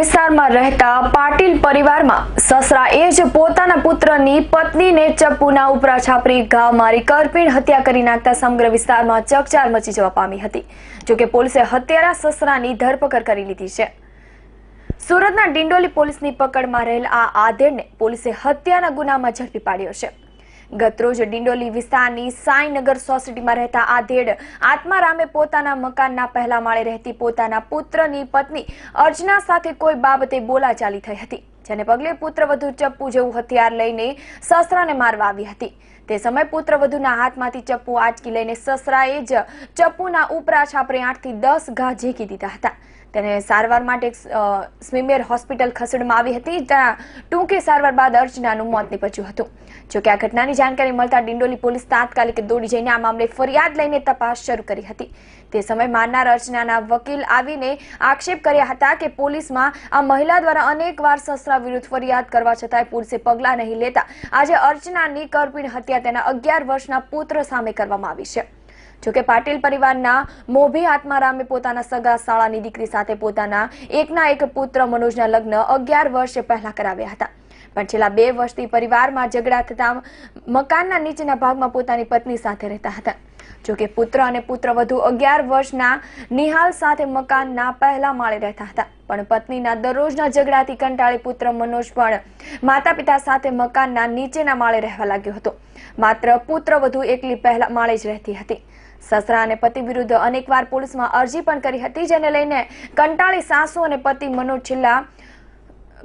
વિસ્તારમાં રહેતા પાટીલ પરિવારમાં સસરા એ જ પોતાના પુત્રની પત્નીને ચપ્પુના ઉપરા છાપરી ઘા મારી કરપીણ હત્યા કરી નાખતા સમગ્ર વિસ્તારમાં ચકચાર મચી જવા પામી હતી. જોકે પોલીસે હત્યારા સસરાની ધરપકડ કરી લીધી છે. સુરતના ડિંડોલી પોલીસની પકડમાં રહેલ આ આધેડને પોલીસે હત્યાના ગુનામાં ઝડપી પાડ્યો છે. ગતરોજ ડિંડોલી વિસ્તારની સાંઈનગર સોસાયટીમાં રહેતા આધેડ આત્મારામે પોતાના મકાનના પહેલા માળે રહેતી પોતાના પુત્રની પત્ની અર્ચના સાથે કોઈ બાબતે બોલાચાલી થઈ હતી, જેને પગલે પુત્રવધુ ચપ્પુ જેવું હથિયાર લઈને સસરાને મારવા આવી હતી. તે સમયે પુત્રવધુના હાથમાંથી ચપ્પુ આંચકી લઈને સસરાએ જ ચપ્પુના ઉપરા છાપરે આઠથી દસ ઘા ઝીકી દીધા હતા. તેને સારવાર માટે સ્વિમેર હોસ્પિટલ ખસેડવામાં આવી હતી ત્યાં ટૂંકી સારવાર બાદ અર્ચનાનું મોત નીપજ્યું હતું. જોકે આ ઘટનાની જાણકારી મળતા ડિંડોલી પોલીસ તાત્કાલિક દોડી જઈને આ મામલે ફરિયાદ લઈને તપાસ શરૂ કરી હતી. તે સમયે મારનાર અર્ચનાના વકીલ આવીને આક્ષેપ કર્યા હતા કે પોલીસમાં આ મહિલા દ્વારા અનેકવાર સસરા વિરુદ્ધ ફરિયાદ કરવા છતાંય પોલીસે પગલાં નહીં લેતા. આજે અર્ચનાની કરપીણ હત્યા તેના અગિયાર વર્ષના પુત્ર સામે કરવામાં આવી છે. જોકે પાટીલ પરિવારના મોભી આત્મારામે પોતાના સગા શાળાની દીકરી સાથે પોતાના એકના એક પુત્ર મનોજના લગ્ન અગિયાર વર્ષ પહેલા કરાવ્યા હતા. પણ છેલ્લા બે વર્ષથી પરિવારમાં ઝઘડા થતા મકાનના નીચેના ભાગમાં પોતાની પત્ની સાથે રહેતા હતા. જોકે પુત્ર અને પુત્ર વધુ અગિયાર વર્ષના નિહાલ સાથે મકાનના પહેલા માળે રહેતા હતા. પણ પત્નીના દરરોજના ઝઘડાથી કંટાળી પુત્ર મનોજ પણ માતા પિતા સાથે મકાનના નીચેના માળે રહેવા લાગ્યો હતો. માત્ર પુત્ર વધુ એકલી પહેલા માળે જ રહેતી હતી. સસરા અને પતિ વિરુદ્ધ અનેકવાર પોલીસમાં અરજી પણ કરી હતી, જેને લઈને કંટાળી સાસુ અને પતિ મનોજ છેલ્લા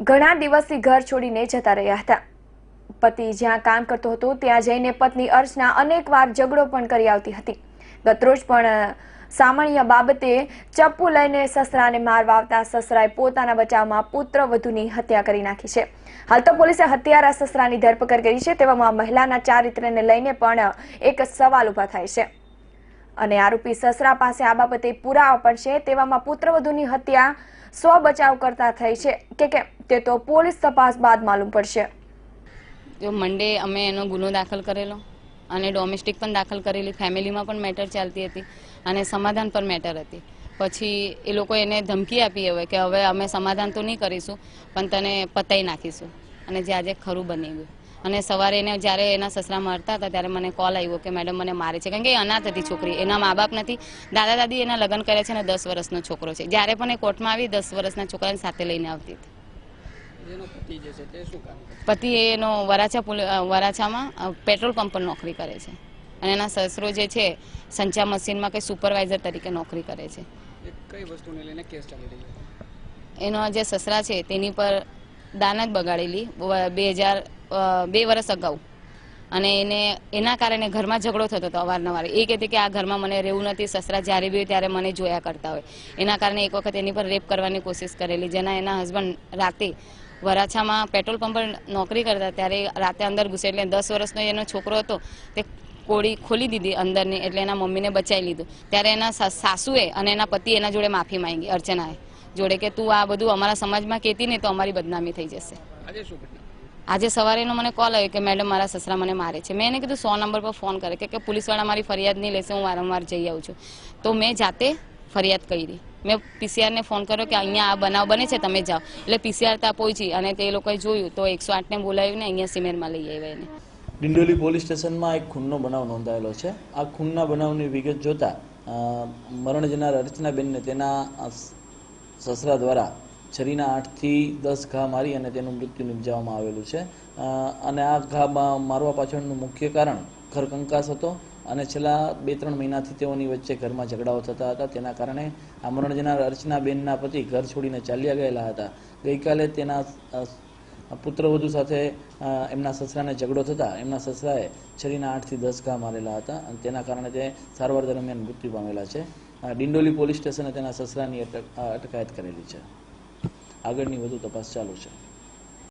ઘણા દિવસથી ઘર છોડીને જતા રહ્યા હતા. પતિ જ્યાં કામ કરતો હતો, ત્યાં જઈને પત્ની અર્ચના અનેકવાર ઝઘડો પણ કરી આવતી હતી. ગતરોજ પણ સામાન્ય બાબતે ચપ્પુ લઈને સસરાને મારવા આવતા સસરાએ પોતાના બચાવમાં પુત્ર વધુની હત્યા કરી નાખી છે. હાલ તો પોલીસે હત્યારા સસરાની ધરપકડ કરી છે, તેવામાં મહિલાના ચારિત્ર્યને લઈને પણ એક સવાલ ઊભા થાય છે. અને આરોપી સસરા પાસે આ બાબતે પુરાવા પણ છે. તેવામાં પુત્રવધુની હત્યા, સ્વ બચાવ કરતા થઈ છે. કે કેમ? તે તો પોલીસ તપાસ બાદ માલુમ પડશે. જો મંડે અમે એનો ગુનો દાખલ કરેલો અને ડોમેસ્ટિક પણ દાખલ કરેલી, ફેમિલીમાં પણ મેટર ચાલતી હતી અને સમાધાન પર મેટર હતી. પછી એ લોકો એને ધમકી આપી હવે કે હવે અમે સમાધાન તો નહીં કરીશું, પણ તને પતાઈ નાખીશું અને જે આજે ખરું બની ગયું. અને સવારે એને જ્યારે એના સસરા મરતા હતા ત્યારે મને કોલ આવ્યો કે મેડમ મને મારે છે. કારણ કે એ અનાથ હતી છોકરી એના મા બાપ નથી. દાદા દાદી એના લગ્ન કરે છે અને દસ વર્ષનો છોકરો છે. જ્યારે પણ એ કોર્ટમાં આવી દસ વર્ષના છોકરાને સાથે લઈને આવતી હતી. પતિ એનો વરાછા વરાછામાં પેટ્રોલ પંપ પર નોકરી કરે છે. અને એના સસરો જે છે સંચા મશીનમાં કંઈ સુપરવાઇઝર તરીકે નોકરી કરે છે. કઈ વસ્તુને લઈને કેસ ચાલી રહ્યો એનો જે સસરા છે તેની પર દાનત બગાડેલી. બે હજાર બે વર્ષ અગાઉ. અને એને, એના કારણે ઘરમાં ઝઘડો થતો હતો અવારનવાર. એ કહેતી કે આ ઘરમાં મને રહેવું નથી, સસરા જ્યારે બી ત્યારે મને જોયા કરતા હોય. એના કારણે એક વખત એની પર રેપ કરવાની કોશિશ કરેલી, જેના એના હસબન્ડ રાતે વરાછામાં પેટ્રોલ પંપ પર નોકરી કરતા ત્યારે રાતે અંદર ઘૂસે એટલે દસ વર્ષનો એનો છોકરો હતો, તે કોળી ખોલી દીધી અંદરની, એટલે એના મમ્મીને બચાવી લીધું. ત્યારે એના સાસુએ અને એના પતિ એના જોડે માફી માંગી અર્ચનાએ. જોડે કે તું આ બધું અમારા સમાજમાં કહેતી નહીં તો અમારી બદનામી થઈ જશે. આજે સવારે એનો મને કોલ આવ્યો કે, મેડમ, મારા સસરા મને મારે છે. મેં એને કીધું, સો નંબર પર ફોન કરે. કે પોલીસવાળા મારી ફરિયાદ નહીં લેશે, હું વારંવાર જઈ આવું છું. તો મેં જાતે ફરિયાદ કરી. મેં પીસીઆરને ફોન કર્યો કે, અહીંયા આ બનાવ બને છે, તમે જાઓ. એટલે પીસીઆર ત્યાં પહોંચી અને તે લોકોએ જોયું તો એકસો આઠને બોલાવ્યું ને અહીંયા સિમેરમાં લઈ આવ્યા એને. ડિંડોલી પોલીસ સ્ટેશનમાં એક ખૂનનો બનાવ નોંધાયેલો છે. આ ખૂનના બનાવની વિગત જોતા મરણ જનાર અર્ચનાબેનને તેના સસરા દ્વારા છરીના આઠથી દસ ઘા મારી અને તેનું મૃત્યુ નિપજાવવામાં આવેલું છે. અને આ ઘા મારવા પાછળનું મુખ્ય કારણ ઘરકંકાસ હતો અને છેલ્લા બે ત્રણ મહિનાથી તેઓની વચ્ચે ઘરમાં ઝઘડાઓ થતા હતા. તેના કારણે આ મરણ જનાર અર્ચનાબેનના પતિ ઘર છોડીને ચાલ્યા ગયેલા હતા. ગઈકાલે તેના પુત્રવધુ સાથે એમના સસરાને ઝઘડો થતા એમના સસરાએ છરીના આઠથી દસ ઘા મારેલા હતા અને તેના કારણે તે સારવાર દરમિયાન મૃત્યુ પામેલા છે. ડિંડોલી પોલીસ સ્ટેશને તેના સસરાની અટક અટકાયત કરેલી છે. આગળની વધુ તપાસ ચાલુ છે.